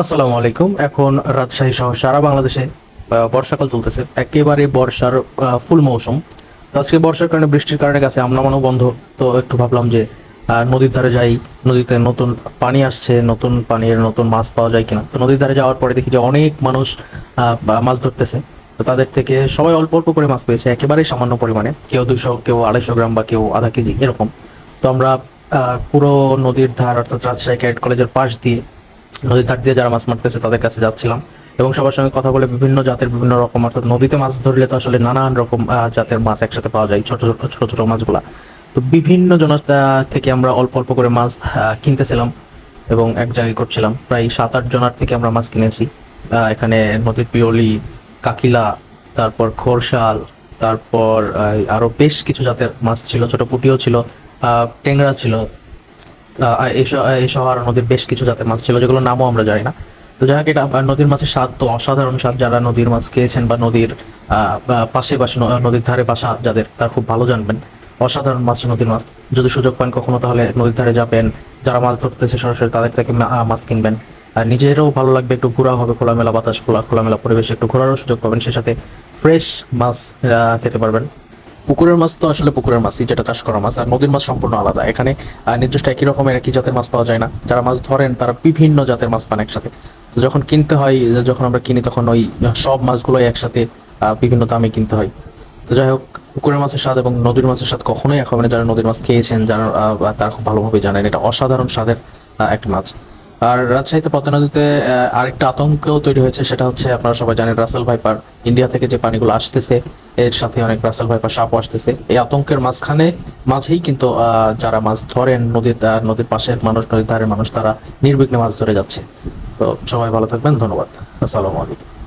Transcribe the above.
আসসালামু আলাইকুম। এখন রাজশাহী সহ সারা বাংলাদেশে বর্ষাকাল চলতেছে। একেবারে বর্ষার ফুল মৌসুম। তো আজকে বর্ষার কারণে বৃষ্টির কারণে গেছে আমরা মানও বন্ধ। তো একটু ভাবলাম যে নদীর ধারে যাই, নদীতে নতুন পানি আসছে, নতুন পানির নতুন মাছ পাওয়া যায় কিনা। তো নদীর ধারে যাওয়ার পরে দেখি যে অনেক মানুষ মাছ ধরতেছে। তো তাদের থেকে সবাই অল্প অল্প করে মাছ পেয়েছে, একেবারেই সামান্য পরিমাণে। কেউ দুশো কেউ আড়াইশো গ্রাম বা কেউ আধা কেজি, এরকম। তো আমরা পুরো নদীর ধার অর্থাৎ রাজশাহী ক্যাডেট কলেজের পাশ দিয়ে নদীর ধার দিয়ে যারা মাছ মারতেছে তাদের কাছে যাচ্ছিলাম। এবং সবার সঙ্গে কথা বলে বিভিন্ন জাতের বিভিন্ন রকম অর্থাৎ নদীতে মাছ ধরলে তো আসলে নানান রকম জাতের মাছ একসাথে পাওয়া যায় ছোট ছোট ছোট ছোট মাছগুলা। তো বিভিন্ন জনতা থেকে আমরা অল্প অল্প করে মাছ কিনতেছিলাম এবং এক জায়গায় করছিলাম। প্রায় সাত আট জনার থেকে আমরা মাছ কিনেছি। এখানে নদীর পিওলি কাকিলা তারপর খোরশাল তারপর আহ, আরও বেশ কিছু জাতের মাছ ছিল ছোট পুটিও ছিল ট্যাংরা ছিল এই আরও নদীর বেশ কিছু জাতের মাছ ছিল যেগুলো নামও আমরা জানি না। তো যাই হোক, এটা নদীর মাছের স্বাদ তো অসাধারণ স্বাদ। যারা নদীর মাছ খেয়েছেন বা নদীর পাশে পাশে নদীর ধারে বাসা যাদের, তার খুব ভালো জানবেন। অসাধারণ মাছ নদীর মাছ। যদি সুযোগ পান কখনো তাহলে নদীর ধারে যাবেন। যারা মাছ ধরতেছে সরাসরি তাদের থেকে মাছ কিনবেন। আর নিজেরও ভালো লাগবে একটু ঘোরা হবে খোলামেলা বাতাস, খোলা খোলামেলা পরিবেশে একটু ঘোরারও সুযোগ পাবেন। সে সাথে ফ্রেশ মাছ খেতে পারবেন। পুকুরের মাছ তো আসলে পুকুরের মাছই, যেটা চাষ করা মাছ, আর নদীর মাছ সম্পূর্ণ আলাদা। এখানে নির্দিষ্ট একই রকমের একই জাতের মাছ পাওয়া যায় না। যারা মাছ ধরেন, তারা বিভিন্ন জাতের মাছ পান একসাথে। তো যখন কিনতে হয়, যখন আমরা কিনি, তখন ওই সব মাছগুলোই একসাথে বিভিন্ন দামে কিনতে হয়। তো যাই হোক, পুকুরের মাছের স্বাদ এবং নদীর মাছের স্বাদ কখনোই এখন হবে না যারা নদীর মাছ খেয়েছেন, যারা তারা খুব ভালোভাবে জানেন, এটা অসাধারণ স্বাদের একটা মাছ। আর রাজশাহীতে পদ্মা নদীতে আহ, আরেকটা আতঙ্ক তৈরি হয়েছে সেটা হচ্ছে আপনারা সবাই জানেন রাসেল ভাইপার। ইন্ডিয়া থেকে যে পানিগুলো আসতেছে এর সাথে অনেক রাসেল ভাইপার সাপ আসতেছে। এই আতঙ্কের মাঝখানে মাঝেই কিন্তু যারা মাছ ধরেন নদীর নদীর পাশের মানুষ নদীর ধারের মানুষ তারা নির্বিঘ্নে মাছ ধরে যাচ্ছে। তো সবাই ভালো থাকবেন ধন্যবাদ। আসসালামু আলাইকুম।